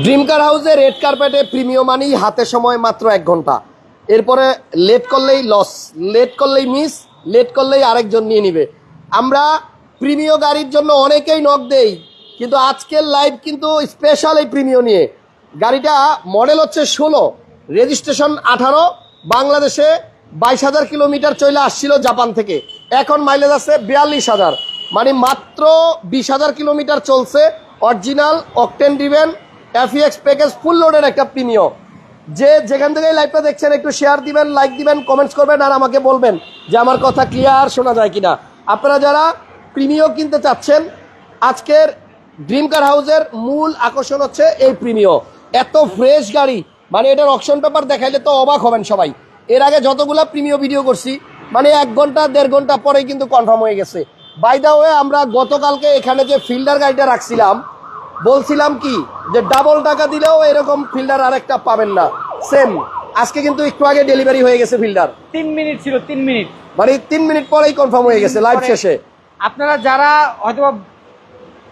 Dream কার হাউসে red কার্পেটে premium মানি হাতে সময় মাত্র এক ঘণ্টা। এরপরে লেট করলেই লস লেট করলেই মিস লেট করলেই আরেকজন নিয়ে নিবে। আমরা প্রিমিয় গাড়ির জন্য অনেকেই নক দেই, কিন্তু আজকের লাইভ কিন্তু স্পেশাল এই প্রিমিয় নিয়ে। গাড়িটা মডেল হচ্ছে ষোলো রেজিস্ট্রেশন আঠারো, বাংলাদেশে বাইশ হাজার কিলোমিটার চলে আসছিল জাপান থেকে। এখন মাইলেজ আছে বিয়াল্লিশ হাজার মানে মাত্র বিশ হাজার কিলোমিটার চলছে অরিজিনাল অকটেন ডিভেন এফিএক্স প্যাকেজ ফুল লোডের একটা প্রিমিয় যে যেখান থেকে লাইভটা দেখছেন, একটু শেয়ার দিবেন লাইক দিবেন কমেন্টস করবেন আর আমাকে বলবেন যে আমার কথা ক্লিয়ার শোনা যায় কিনা। আপনারা যারা প্রিমিয় কিনতে চাচ্ছেন, আজকের ড্রিম কার হাউসের মূল আকর্ষণ হচ্ছে এই প্রিমিয় এত ফ্রেশ গাড়ি। মানে এটার অকশন পেপার দেখাইলে তো অবাক হবেন সবাই। এর আগে যতগুলা প্রিমিয় ভিডিও করছি মানে এক ঘণ্টা, দেড় ঘণ্টা পরেই কিন্তু কনফার্ম হয়ে গেছে। বাই দা ওয়ে আমরা গতকালকে এখানে যে ফিল্ডার গাড়িটা রাখছিলাম বলছিলাম কি যে ডাবল টাকা দিলেও এরকম ফিল্ডার আরেকটা পাবেন না। সেম আজকে কিন্তু একটু আগে ডেলিভারি হয়ে গেছে ফিল্ডার তিন মিনিট ছিল তিন মিনিট। মানে তিন মিনিট পরেই কনফার্ম হয়ে গেছে লাইভ শেষে। আপনারা যারা হয়তো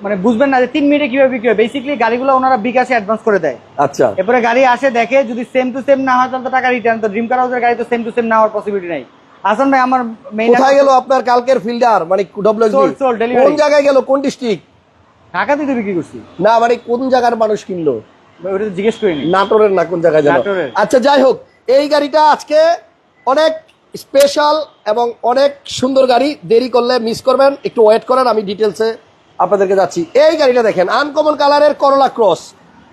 মানে বুঝবেন না যে তিন মিনিটে কীভাবে বিক্রি হয় বেসিক্যালি গাড়িগুলো ওনারা বিকাশে অ্যাডভান্স করে দেয়। আচ্ছা। এরপরে গাড়ি আসে দেখে যদি সেম টু সেম না হয় তাহলে তো টাকা রিটার্ন তো ড্রিম কার হাউসের গাড়ি তো সেম টু সেম না হওয়ার পসিবিলিটি নাই। হাসান ভাই আমার মেইন কোথায় গেল আপনার কালকের ফিল্ডার মানে sold, কোন জায়গায় গেল? কোন ডিস্ট্রিক্ট ঢাকাতে তো বিক্রি করছি। না মানে কোন জায়গার মানুষ কিনলো? ওটা জিজ্ঞেস করিনি। নাটোরের না কোন জায়গায় জানো? আচ্ছা যাই হোক এই গাড়িটা আজকে অনেক স্পেশাল এবং অনেক সুন্দর গাড়ি। দেরি করলে মিস করবেন। একটু ওয়েট করেন আমি ডিটেলসে আপনাদেরকে যাচ্ছি। এই গাড়িটা দেখেন আনকমন কালারের করলা ক্রস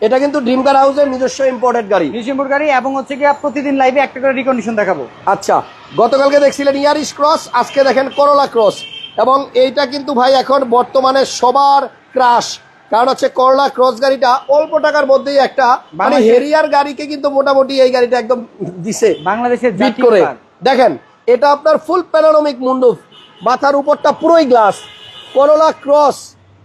এটা কিন্তু ড্রিম কার হাউসের নিজস্ব ইম্পোর্টেড গাড়ি। ডিসেম্বর গাড়ি এবং হচ্ছে কি প্রতিদিন লাইভে একটা করে রিকন্ডিশন দেখাবো। আচ্ছা গতকালকে দেখছিলেন ইয়ারিশ ক্রস আজকে দেখেন করলা ক্রস এবং এইটা কিন্তু ভাই এখন বর্তমানে সবার ক্রাশ কারণ হচ্ছে করলা ক্রস গাড়িটা অল্প টাকার মধ্যেই একটা মানে হেরিয়ার গাড়িকে কিন্তু মোটামুটি এই গাড়িটা একদম দিছে। বাংলাদেশের বিট করে। দেখেন এটা আপনার ফুল প্যানোরামিক মুন্ডুফ মাথার উপরটা পুরোই গ্লাস করলা ক্রস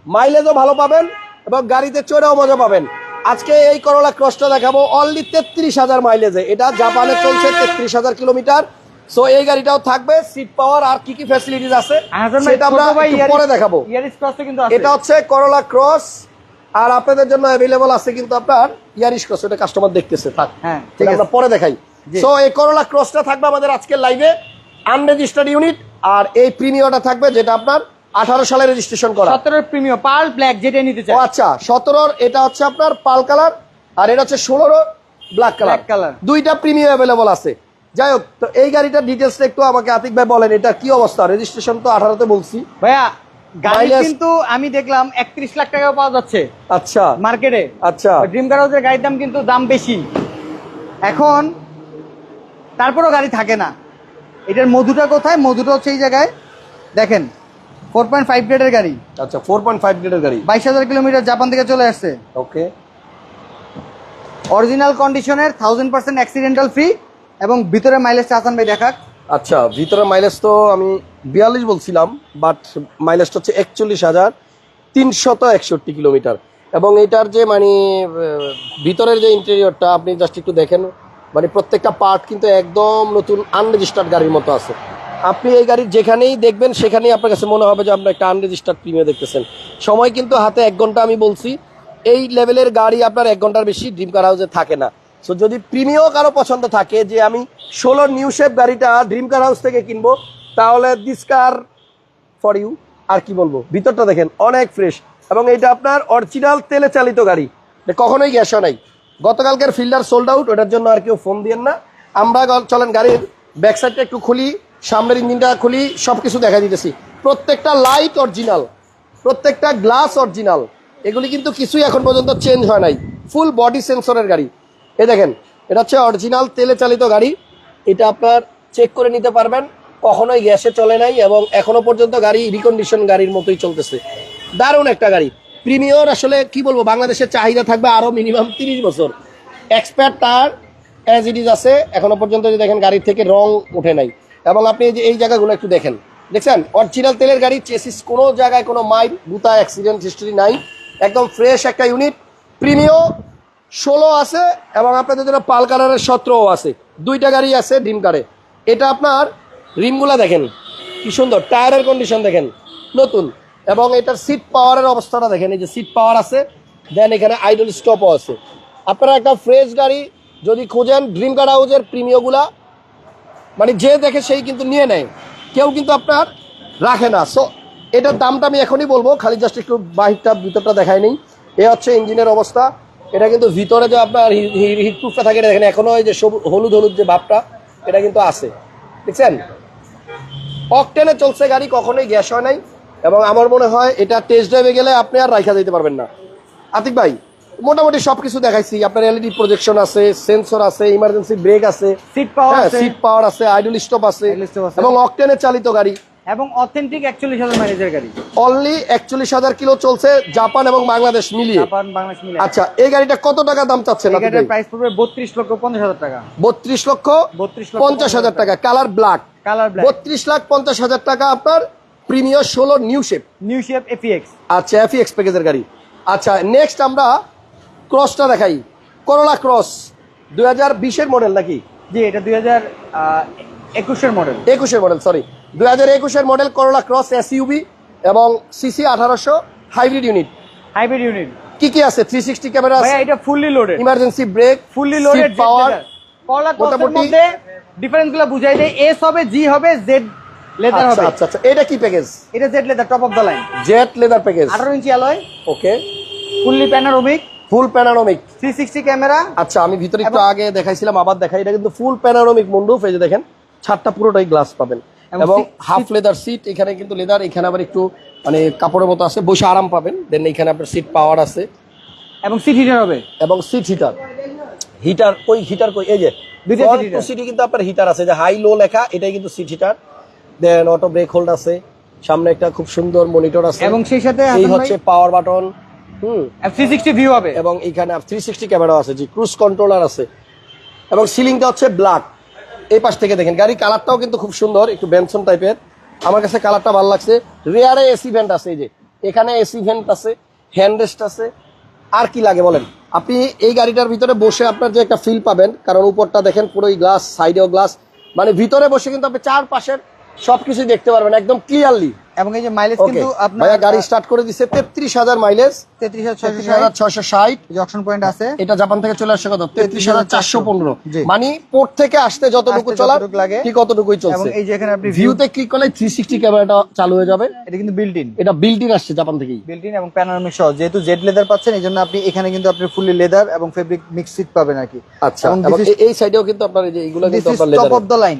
মাইলেজও ভালো পাবেন এবং গাড়িতে চড়েও মজা পাবেন। আজকে এই করলা ক্রসটা দেখাবো অনলি তেত্রিশ হাজার মাইলেজে এটা জাপানে চলছে তেত্রিশ হাজার কিলোমিটার সো এই গাড়িটাও থাকবে সিট পাওয়ার আর কি কি ফ্যাসিলিটিস আছে সেটা আমরা পরে দেখাবো। এটা হচ্ছে করলা ক্রস আর আপনাদের জন্য অ্যাভেলেবল আছে কিন্তু আপনার ইয়ারিশ ক্রস এটা কাস্টমার দেখতেছে থাক। হ্যাঁ, ঠিক আছে পরে দেখাই। সো এই করলা ক্রসটা থাকবে আমাদের আজকের লাইভে আনরেজিস্টার্ড ইউনিট আর এই প্রিমিয়মটা থাকবে যেটা আপনার আঠারো সালে রেজিস্ট্রেশন করা। সতেরোর প্রিমিয়াম পার্ল ব্ল্যাক যেটা নিতে চাই। আচ্ছা সতেরোর এটা হচ্ছে আপনার পাল কালার আর এটা হচ্ছে ষোলোর ব্ল্যাক কালার color। দুইটা প্রিমিয়াম অ্যাভেলেবল আছে। যাই হোক তো এই গাড়িটার ডিটেলসটা একটু আমাকে আতিক ভাই বলেন এটা কি অবস্থা? রেজিস্ট্রেশন তো আঠারোতে বলছি। ভাইয়া গাড়ি কিন্তু আমি দেখলাম একত্রিশ লাখ টাকাও পাওয়া যাচ্ছে আচ্ছা। মার্কেটে। আচ্ছা। ড্রিম কার হাউসের গাড়ির দাম কিন্তু দাম বেশি। এখন তারপরও গাড়ি থাকে না। এটার মধুটা কোথায়? মধুটা হচ্ছে এই জায়গায়। দেখেন ফোর পয়েন্ট ফাইভ গ্রেডের গাড়ি। আচ্ছা ফোর পয়েন্ট ফাইভ গ্রেডের গাড়ি। বাইশ হাজার কিলোমিটার জাপান থেকে চলে আসছে। ওকে অরিজিনাল কন্ডিশনের থাউজেন্ড পার্সেন্ট অ্যাক্সিডেন্টাল ফ্রি এবং ভিতরে মাইলেজটা আসান ভাই দেখাক। আচ্ছা ভিতরে মাইলেজ তো আমি বিয়াল্লিশ বলছিলাম বাট মাইলেজটা হচ্ছে একচল্লিশ হাজার তিনশত একষট্টি কিলোমিটার। এবং এটার যে মানে ভিতরের যে ইন্টেরিয়রটা আপনি জাস্ট একটু দেখেন মানে প্রত্যেকটা পার্ট কিন্তু একদম নতুন আনরেজিস্টার্ড গাড়ির মতো আছে। আপনি এই গাড়ির যেখানেই দেখবেন, সেখানেই আপনার কাছে মনে হবে যে আপনি একটা আনরেজিস্টার্ড প্রিমিয়ার দেখতেছেন। সময় কিন্তু হাতে এক ঘণ্টা আমি বলছি, এই লেভেলের গাড়ি আপনার এক ঘণ্টার বেশি ড্রিম কার হাউসে থাকে না। সো যদি প্রিমিয় কারও পছন্দ থাকে যে আমি ষোলোর নিউ শেপ গাড়িটা ড্রিম কার হাউস থেকে কিনবো, তাহলে দিস কার ফর ইউ আর কি বলব? ভিতরটা দেখেন, অনেক ফ্রেশ এবং এটা আপনার অরিজিনাল তেলে চালিত গাড়ি। কখনোই গ্যাসও নাই। গতকালকের ফিল্ডার সোল্ড আউট ওটার জন্য আর কেউ ফোন দিয়েন না। আমরা চলেন গাড়ির ব্যাক সাইডটা একটু খুলি, সামনের ইঞ্জিনটা খুলি সব কিছু দেখা দিতেছি। প্রত্যেকটা লাইট অরিজিনাল প্রত্যেকটা গ্লাস অরিজিনাল এগুলি কিন্তু কিছুই এখন পর্যন্ত চেঞ্জ হয় নাই। ফুল বডি সেন্সরের গাড়ি। এ দেখেন, এটা হচ্ছে অরিজিনাল তেলে চালিত গাড়ি। এটা আপনার চেক করে নিতে পারবেন, কখনোই গ্যাসে চলে নাই এবং এখনও পর্যন্ত গাড়ি রিকন্ডিশন গাড়ির মতোই চলতেছে। দারুণ একটা গাড়ি। প্রিমিয়র আসলে কি বলব, বাংলাদেশের চাহিদা থাকবে আরও মিনিমাম তিরিশ বছর। এক্সপার্ট তার অ্যাজ ইট ইজ আছে, এখনও পর্যন্ত যদি দেখেন গাড়ির থেকে রং ওঠে নাই। এবং আপনি যে, এই জায়গাগুলো একটু দেখেন। দেখছেন? অরিজিনাল তেলের গাড়ি চেসিস কোনো জায়গায় কোনো মাইল গুতা অ্যাক্সিডেন্ট হিস্টরি নাই। একদম ফ্রেশ একটা ইউনিট প্রিমিয় ষোলো আছে এবং আপনাদের জন্য পাল কালারের সতেরোও আছে। দুইটা গাড়ি আছে ড্রিম কারে। এটা আপনার রিমগুলা দেখেন, কি সুন্দর, টায়ারের কন্ডিশন দেখেন, নতুন। এবং এটার সিট পাওয়ারের অবস্থাটা দেখেন, এই যে সিট পাওয়ার আছে দেন এখানে আইডল স্টপও আছে। আপনারা একটা ফ্রেশ গাড়ি যদি খোঁজেন ড্রিম কার হাউজের প্রিমিয়গুলা মানে যে দেখে সেই কিন্তু নিয়ে নেয়। কেউ কিন্তু আপনার রাখে না। সো এটার দামটা আমি এখনই বলব, খালি জাস্ট একটু বাহিরটা, ভিতরটা দেখায় নেই। এ হচ্ছে ইঞ্জিনের অবস্থা। এটা কিন্তু ভিতরে যে আপনার হিটপ্রুফটা থাকে এটা দেখেন এখনও ওই যে হলুদ হলুদ যে ভাবটা এটা কিন্তু আছে। দেখছেন? অকটেনে চলছে গাড়ি কখনোই গ্যাস হয় নাই এবং আমার মনে হয় এটা টেস্ট ড্রাইভে গেলে আপনি আর রাইখা যেতে পারবেন না। আতিক ভাই মোটামুটি সবকিছু দেখাইছি আপনার এলইডি প্রজেকশন আছে সেন্সর আছে ইমার্জেন্সি ব্রেক আছে সিট পাওয়ার আছে। সিট পাওয়ার আছে আইডল স্টপ আছে। এবং অকটেনে চালিত গাড়ি। এবং অথেন্টিক একচল্লিশ হাজার মাইলেজের গাড়ি। অনলি একচল্লিশ হাজার কিলো চলছে জাপান এবং বাংলাদেশ মিলিয়ে। জাপান বাংলাদেশ মিলে আচ্ছা এই গাড়িটা কত টাকা দাম চাচ্ছেন এই গাড়ির প্রাইস পড়বে বত্রিশ লক্ষ পঞ্চাশ হাজার টাকা। বত্রিশ লক্ষ বত্রিশ লক্ষ পঞ্চাশ হাজার টাকা কালার ব্ল্যাক কালার ব্ল্যাক বত্রিশ লাখ পঞ্চাশ হাজার টাকা আপনার প্রিমিয়ার ষোলো new shape new shape apex আচ্ছা এফি এক্স প্যাকেজের গাড়ি। আচ্ছা নেক্সট আমরা ক্রসটা দেখাই। করোলা ক্রস দুই হাজার বিশের মডেল নাকি? জি এটা দুই হাজার একুশের মডেল একুশের মডেল সরি দুই হাজার একুশের মডেল করোলা ক্রস এসইউবি এবং সিসি আঠারোশো হাইব্রিড ইউনিট। Hybrid unit. কি কি আছে? থ্রি সিক্সটি ক্যামেরা ভাইয়া এটা fully loaded emergency brake fully loaded power Corolla ক্রসের মধ্যে ডিফারেন্সগুলো বুঝাই দেয় এস হবে জি হবে জেড লেদার আচ্ছা হবে। আচ্ছা আচ্ছা। এটা কি প্যাকেজ এটা Z leather top of the line Z leather package আঠারো inch alloy okay fully panoramic full panoramic three sixty camera. আচ্ছা আমি ভিতরে একটু আগে দেখাইছিলাম আবার দেখাই। এটা কিন্তু ফুল প্যানারোমিক মুন্ডুফ এই যে দেখেন ছাদটা পুরোটাই গ্লাস পাবেন। এবং হাফ লেদার সিট এখানে কিন্তু লেদার এখানে আবার একটু মানে কাপড়ের মতো আছে বসে আরাম পাবেন। দেন এখানে আপনার সিট পাওয়ার আছে। এবং সিট হিটার হবে? এবং সিট হিটার হিটার কই হিটার কই? এই যে দুইটা। সিটি কিন্তু আপনার হিটার আছে। যে হাই লো লেখা এটাই কিন্তু seat heater then auto brake hold আছে। সামনে একটা খুব সুন্দর মনিটর আছে। এবং সেই সাথে এই হচ্ছে power button hmm. Three sixty view হবে। এবং এখানে থ্রি সিক্সটি ক্যামেরা আছে। জি ক্রুজ কন্ট্রোলার আছে। এবং সিলিংটা হচ্ছে ব্ল্যাক এই পাশ থেকে দেখেন, গাড়ির কালারটাও কিন্তু খুব সুন্দর, একটু বেনসন টাইপের আমার কাছে কালারটা ভালো লাগছে। রেয়ারে এসি ভেন্ট আছে এই যে, এখানে এসি ভেন্ট আছে হ্যান্ড রেস্ট আছে। আর কি লাগে বলেন? আপনি এই গাড়িটার ভিতরে বসে আপনার যে একটা ফিল পাবেন, কারণ উপরটা দেখেন পুরোই গ্লাস সাইডেও গ্লাস মানে ভিতরে বসে কিন্তু আপনি চারপাশের সবকিছুই দেখতে পারবেন, একদম ক্লিয়ারলি এবং এই যে মাইলেজ কিন্তু আপনার ভাইয়া গাড়ি স্টার্ট করে তেত্রিশ হাজার মাইলেজ তেত্রিশ হাজার ছয়শো ষাট। পয়েন্ট আছে। এটা জাপান থেকে চলে আসছে কত? তেত্রিশ হাজার চারশো পনেরো। জি। মানে পোর্ট থেকে আসতে যতটুকু যতটুকু লাগে। ঠিক অতটুকুই এবং এই যে এখানে আপনি ভিউ ভিউতে ক্লিক করলে থ্রি সিক্সটি ক্যামেরাটা চালু হয়ে যাবে। এটা কিন্তু বিল্ট ইন এটা বিল্ট ইন আসছে জাপান থেকেই। বিল্ট ইন এবং প্যানোরামিক সহ। যেহেতু জেড লেদার পাচ্ছেন এই জন্য আপনি এখানে কিন্তু আপনি ফুললি লেদার এবং ফেব্রিক মিক্স সিট পাবেন আর কি। আচ্ছা এবং এই সাইডেও কিন্তু আপনার এই যে এইগুলো দিস কিন্তু আপনার টপ অফ দ্য লাইন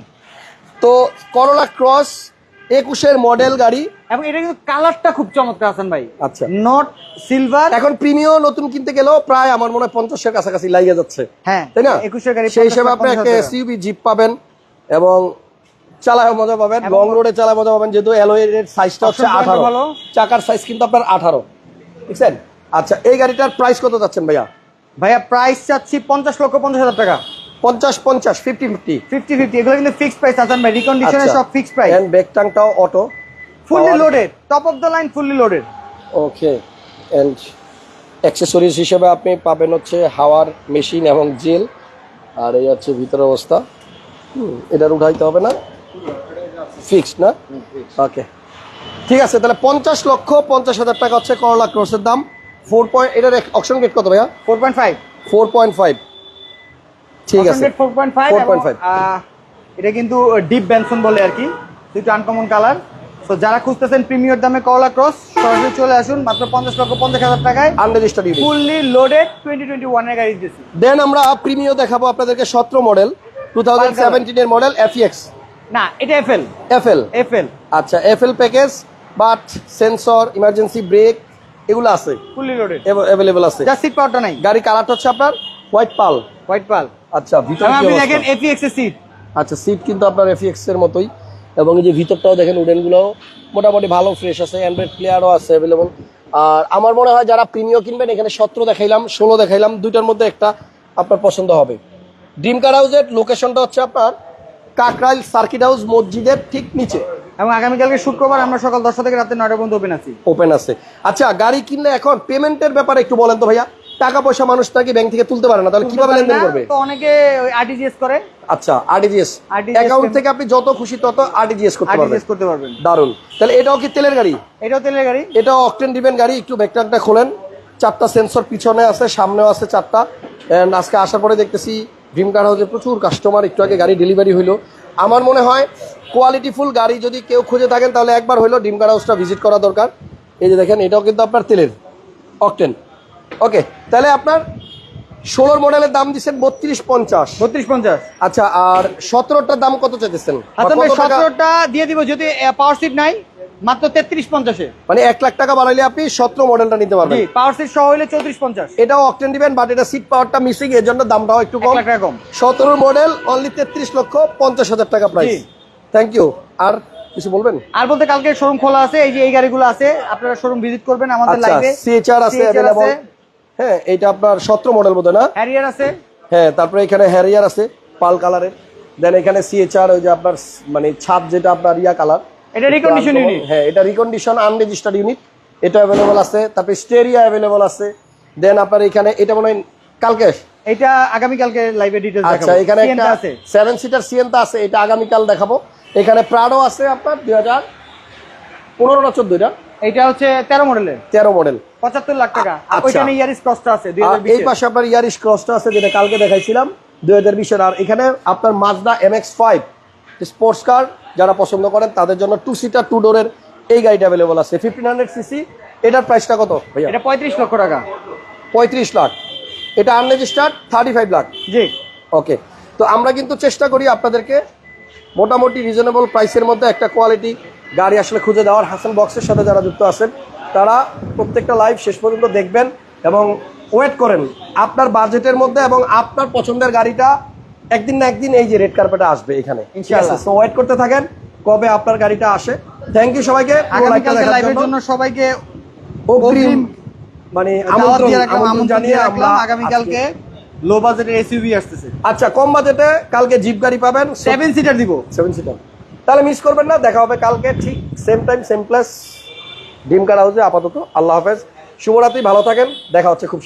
তো করোলা ক্রস একুশের মডেল গাড়ি। এবং এটা কিন্তু কালারটা খুব চমৎকার আছেন ভাই। আচ্ছা। নট সিলভার এখন প্রিমিয়াম নতুন কিনতে গেলেও প্রায় আমার মনে হয় পঞ্চাশের কাছাকাছি লাগিয়ে যাচ্ছে। হ্যাঁ তাই না? একুশের গাড়ি সেই হিসেবে আপনি একটা এসইউবি জিপ পাবেন এবং চালায় মজা পাবেন। লং রোডে চালায় মজা পাবেন যেহেতু অ্যালয়ের সাইজটা হচ্ছে আঠারো। চাকার সাইজ কিন্তু আপনার আঠারো। বুঝছেন আচ্ছা এই গাড়িটার প্রাইস কত যাচ্ছেন ভাইয়া? ভাইয়া প্রাইস চাচ্ছি পঞ্চাশ লক্ষ পঞ্চাশ হাজার টাকা। পঞ্চাশ পঞ্চাশ ফিফটি ফিফটি ফিফটি ফিফটি এগুলো কিন্তু ফিক্সড প্রাইস আছেন ভাই রিকন্ডিশনের আচ্ছা। সব fixed price and back টাংটাও auto fully loaded top of the line fully loaded okay and accessories হিসেবে আপনি পাবেন হচ্ছে হাওয়ার মেশিন এবং জেল আর এই হচ্ছে ভিতরের অবস্থা। এটার উঠাইতে হবে না? ফিক্সড না? ওকে ঠিক আছে তাহলে পঞ্চাশ লক্ষ পঞ্চাশ হাজার টাকা হচ্ছে করলা ক্রসের দাম। ফোর পয়েন্ট এটার অপশন গেট কত ভাইয়া? Four point five four point five ঠিক আছে। ফোর পয়েন্ট ফাইভ 4.5 এটা কিন্তু ডিপ বেনসন বলে আর কি। দুটো আনকমন কালার তো যারা খুঁজতেছেন প্রিমিয়ার দামে কলা ক্রস সরাসরি চলে আসুন মাত্র পঞ্চাশ লক্ষ পঞ্চাশ হাজার টাকায়। Unregistered unit fully loaded twenty twenty ওয়ানের গাড়ি দিয়েছি দেন আমরা প্রিমিও দেখাবো আপনাদেরকে সতেরো মডেল টু থাউজেন্ড সেভেন্টিনের মডেল এফইএক্স না এটা এফএল এফএল এফএল আচ্ছা FL package but sensor emergency brake এগুলো আছে। ফুললি লোডেড অ্যাভেলেবল আছে। যা সিট পাওয়ারটা নাই। গাড়ি কালারটা হচ্ছে আপনার হোয়াইট পাল হোয়াইট পাল আচ্ছা ভিতরে আপনি দেখেন এপিএক্স এর সিট আচ্ছা সিট কিন্তু আপনার এফএক্স এর মতোই। এবং এই যে ভিতরটাও দেখেন উডেনগুলোও মোটামুটি ভালো ফ্রেশ আছে অ্যান্ড্রয়েড প্লেয়ারও আছে অ্যাভেলেবল আর আমার মনে হয় যারা প্রিমিয় কিনবেন এখানে সতেরো দেখাইলাম ষোলো দেখাইলাম দুইটার মধ্যে একটা আপনার পছন্দ হবে। ড্রিম কার হাউসের লোকেশনটা হচ্ছে আপনার কাকরাইল সার্কিট হাউস মসজিদের ঠিক নিচে। এবং আগামীকালকে শুক্রবার আমরা সকাল দশটা থেকে রাতে নয়টা পর্যন্ত ওপেন আছি। ওপেন আছে। আচ্ছা গাড়ি কিনলে এখন পেমেন্টের ব্যাপারে একটু বলেন তো ভাইয়া। টাকা পয়সা মানুষ নাকি ব্যাংক থেকে তুলতে পারে না তাহলে কীভাবে লেনদেন করবে? তো অনেকে আরটিজিএস করে। আচ্ছা আরটিজিএস অ্যাকাউন্ট থেকে আপনি যত খুশি তত আরডিজিএস করতে পারবেন। আরটিজিএস করতে পারবেন। দারুণ তাহলে এটাও কি তেলের গাড়ি? এটাও তেলের গাড়ি। এটা অকটেন ডিভেন গাড়ি একটু ব্যাকটাকটা খোলেন। চারটা সেন্সর পিছনে আছে সামনেও আছে চারটা। অ্যান্ড আজকে আসার পরে দেখতেছি ড্রিম কার হাউসে প্রচুর কাস্টমার একটু আগে গাড়ি ডেলিভারি হইল। আমার মনে হয় কোয়ালিটিফুল গাড়ি যদি কেউ খুঁজে থাকেন তাহলে একবার হইল ড্রিম কার হাউসটা ভিজিট করা দরকার। এই যে দেখেন এটাও কিন্তু আপনার তেলের অকটেন ওকে তাহলে আপনার ষোলোর মডেলের দাম দিচ্ছেন বত্রিশ পঞ্চাশ। বত্রিশ পঞ্চাশ। আচ্ছা আর সতেরোটার দাম কত চাইতেছেন? সতেরোটা দিয়ে দিব যদি পাওয়ার সিট নাই মাত্র তেত্রিশ পঞ্চাশে। মানে এক লাখ টাকা বাড়াইলে আপনি সতেরো মডেলটা নিতে পারবেন। পাওয়ার সিট সহ হইলে চৌত্রিশ পঞ্চাশ। এটাও অকটেন দিবেন বাট এটা সিট পাওয়ারটা মিসিং এর জন্য দামটাও একটু কম। কম। সতেরো মডেল অনলি তেত্রিশ লক্ষ পঞ্চাশ হাজার টাকা প্রাইস। থ্যাংক ইউ আর কিছু বলবেন? আর বলতে কালকে শোরুম খোলা আছে এই যে এই গাড়িগুলো আছে আপনারা শোরুম ভিজিট করবেন আমাদের আচ্ছা লাইভে সিএচআর আছে অ্যাভেলেবল হ্যাঁ এটা আপনার সতেরো মডেল বোধ না? হ্যারিয়ার আছে। হ্যাঁ তারপরে এখানে হ্যারিয়ার আছে পাল কালারের দেন এখানে সিএচআর ওই যে আপনার মানে ছাদ যেটা আপনার ইয়া কালার এটা রিকন্ডিশন ইউনিট হ্যাঁ এটা রিকন্ডিশন আনরেজিস্টার্ড ইউনিট এটা অ্যাভেলেবল আছে তারপরে স্টেরিয়া অ্যাভেলেবল আছে। দেন আপনার এখানে এটা মনে হয় কালকে এটা আগামী কালকে লাইভে ডিটেইলস আচ্ছা এখানে একটা আছে। সেভেন সিটার সিএনটা আছে এটা আগামীকাল দেখাবো। এখানে প্রাডো আছে আপনার দুই হাজার পনেরো না চোদ্দ এটা? এটা হচ্ছে তেরো মডেলের। তেরো মডেল। পঁচাত্তর লাখ টাকা। আচ্ছা। ওইখানে ইয়ারিস কস্ট আছে দুই আর হাজার এই পাশে আপনার ইয়ারিশ ক্রসটা আছে যেটা কালকে দেখাইছিলাম দুই হাজার বিশের। আর এখানে আপনার Mazda M X five sports car যারা পছন্দ করেন তাদের জন্য টু সিটার টু ডোরের এই গাড়িটা অ্যাভেলেবল আছে। ফিফটিন হান্ড্রেড সিসি এটার প্রাইসটা কত ভাইয়া? এটা পঁয়ত্রিশ লক্ষ টাকা। পঁয়ত্রিশ লাখ। এটা আনরেজিস্টার্ড থার্টি ফাইভ লাখ। জি। ওকে তো আমরা কিন্তু চেষ্টা করি আপনাদেরকে মোটামুটি রিজনেবল প্রাইসের মধ্যে একটা কোয়ালিটি গাড়ি আসলে খুঁজে দেওয়ার হাসান বক্সের সাথে যারা যুক্ত আছেন তারা প্রত্যেকটা লাইভ শেষ পর্যন্ত দেখবেন এবং ওয়েট করেন। আপনার বাজেটের মধ্যে এবং আপনার পছন্দের গাড়িটা একদিন না একদিন এই যে রেড কার্পেটে আসবে এখানে। সো ওয়েট করতে থাকেন কবে আপনার গাড়িটা আসে। থ্যাংক ইউ সবাইকে। লাইভের জন্য। সবাইকে অগ্রিম মানে আমন্ত্রণ জানিয়ে আমরা আগামীকালকে লো বাজেটের এসইউভি আসতেছে। আচ্ছা কম বাজেটে কালকে জিপ গাড়ি পাবেন। সেভেন সিটার দিব। সেভেন সিটার তাহলে মিস করবেন না, দেখা হবে কালকে, ঠিক সেম টাইম সেম প্লেস ডিম কাটা হচ্ছে আপাতত আল্লাহ হাফেজ। শুভরাত্রি, ভালো থাকেন, দেখা হচ্ছে খুব